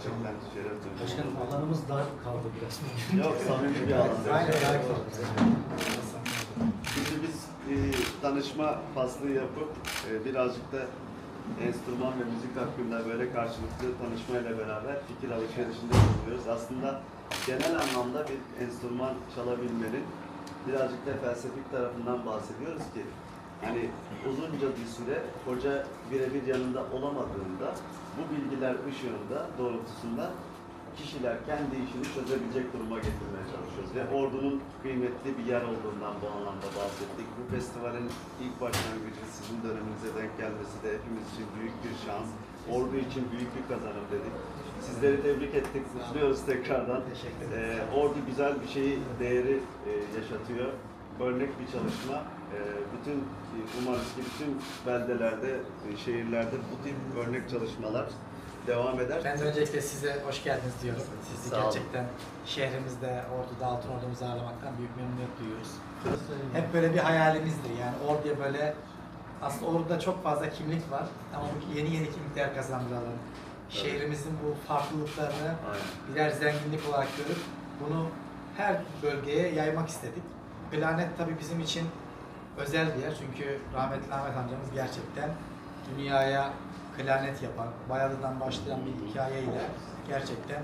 Gerçekten şeref duydum. Başkanım alanımız dar kaldı biraz. Yok samimi bir alan. Aynen dar kaldı. Şimdi biz e, danışma faslı yapıp e, birazcık da enstrüman ve müzik hakkında böyle karşılıklı tanışmayla beraber fikir alışverişinde bulunuyoruz. Aslında genel anlamda bir enstrüman çalabilmenin birazcık da felsefik tarafından bahsediyoruz ki hani uzunca bir süre hoca birebir yanında olamadığında bu bilgiler ışığında doğrultusunda kişiler kendi işini çözebilecek duruma getirmeye çalışıyoruz. Ve ordunun kıymetli bir yer olduğundan bu anlamda bahsettik. Bu festivalin ilk başlangıcı sizin döneminize denk gelmesi de hepimiz için büyük bir şans. Ordu için büyük bir kazanım dedik. Sizleri tebrik ettik, kutluyoruz tekrardan. Teşekkür ederim. Ee, ordu güzel bir şeyi, değeri e, yaşatıyor. Örnek bir çalışma. Ee, bütün umarız ki bütün beldelerde, e, şehirlerde bu tip örnek çalışmalar devam eder. Ben de öncelikle size hoş geldiniz diyorum. Sizi Sağ olun. gerçekten şehrimizde, Ordu'da, Altın Ordu'muzu ağırlamaktan büyük memnuniyet duyuyoruz. Hep böyle bir hayalimizdir yani Ordu'ya böyle aslında Ordu'da çok fazla kimlik var ama yeni yeni kimlikler kazandıralım. Şehrimizin bu farklılıklarını Aynen. birer zenginlik olarak görüp bunu her bölgeye yaymak istedik. Planet tabii bizim için özel bir yer çünkü rahmetli Ahmet amcamız gerçekten dünyaya planet yapan, Bayalı'dan başlayan bir hikayeyle gerçekten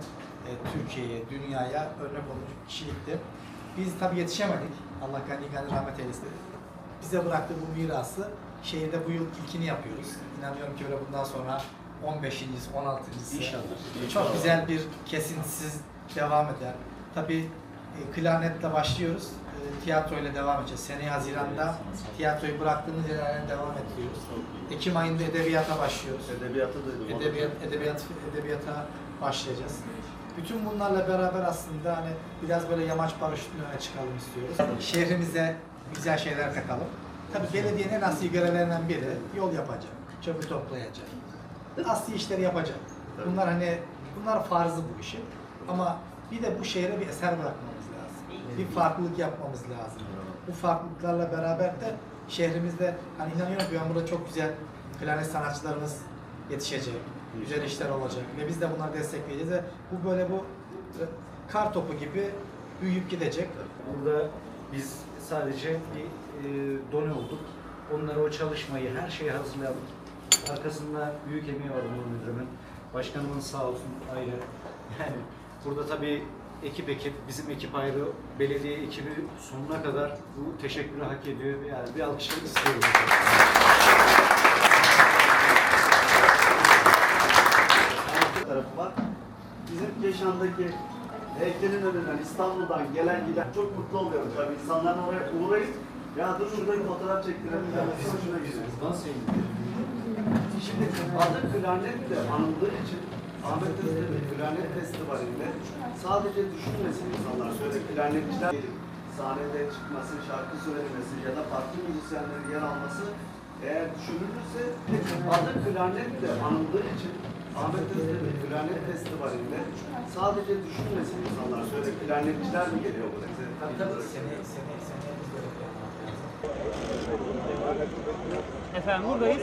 e, Türkiye'ye, dünyaya örnek olmuş bir kişilikti. Biz tabii yetişemedik. Allah kendi gani rahmet eylesin. Bize bıraktığı bu mirası şehirde bu yıl ilkini yapıyoruz. İnanıyorum ki öyle bundan sonra 15.'si, 16.sı İnşallah. çok güzel bir kesintisiz devam eder. Tabii klarnetle başlıyoruz. E, tiyatroyla devam edeceğiz. Seneye Haziran'da tiyatroyu bıraktığımız yerlerden devam ediyoruz. Ekim ayında edebiyata başlıyoruz. Edebiyatı duydum. Edebiyat, edebiyat, edebiyata başlayacağız. Bütün bunlarla beraber aslında hani biraz böyle yamaç paraşütünü öne çıkalım istiyoruz. Şehrimize güzel şeyler katalım. Tabii belediyenin en asli görevlerinden biri yol yapacak, çöpü toplayacak, asli işleri yapacak. Bunlar hani bunlar farzı bu işin. Ama bir de bu şehre bir eser bırakmamız lazım. Bir farklılık yapmamız lazım. Bu farklılıklarla beraber de şehrimizde hani inanıyorum ki burada çok güzel klarnet sanatçılarımız yetişecek. Güzel işler olacak ve biz de bunları destekleyeceğiz ve bu böyle bu e, kar topu gibi büyüyüp gidecek. Burada biz sadece bir e, done olduk. Onlara o çalışmayı, her şeyi hazırladık. Arkasında büyük emeği var Onur Müdürümün. Başkanımın sağ olsun ayrı. Yani burada tabii ekip ekip, bizim ekip ayrı, belediye ekibi sonuna kadar bu teşekkürü hak ediyor. Yani bir alkışlar istiyorum. tarafı var. Bizim Keşan'daki heykelin önünden İstanbul'dan gelen giden çok mutlu oluyorum tabii. İnsanların oraya uğrayıp ya dur şurada bir fotoğraf çektirelim demesi hoşuna gidiyor. Şimdi adı klarnetle anıldığı için Ahmet Özdemir Klarnet Festivali'nde sadece düşünmesin insanlar şöyle klarnetçiler gelip sahnede çıkması, şarkı söylemesi ya da farklı müzisyenlerin yer alması eğer düşünülürse adı klarnetle anıldığı için Ahmet Özdemir Klarnet Festivali'nde sadece düşünmesin insanlar şöyle klarnetçiler mi geliyor buraya? Tabii tabii seni, seni, seni biz böyle planladık. Efendim buradayız.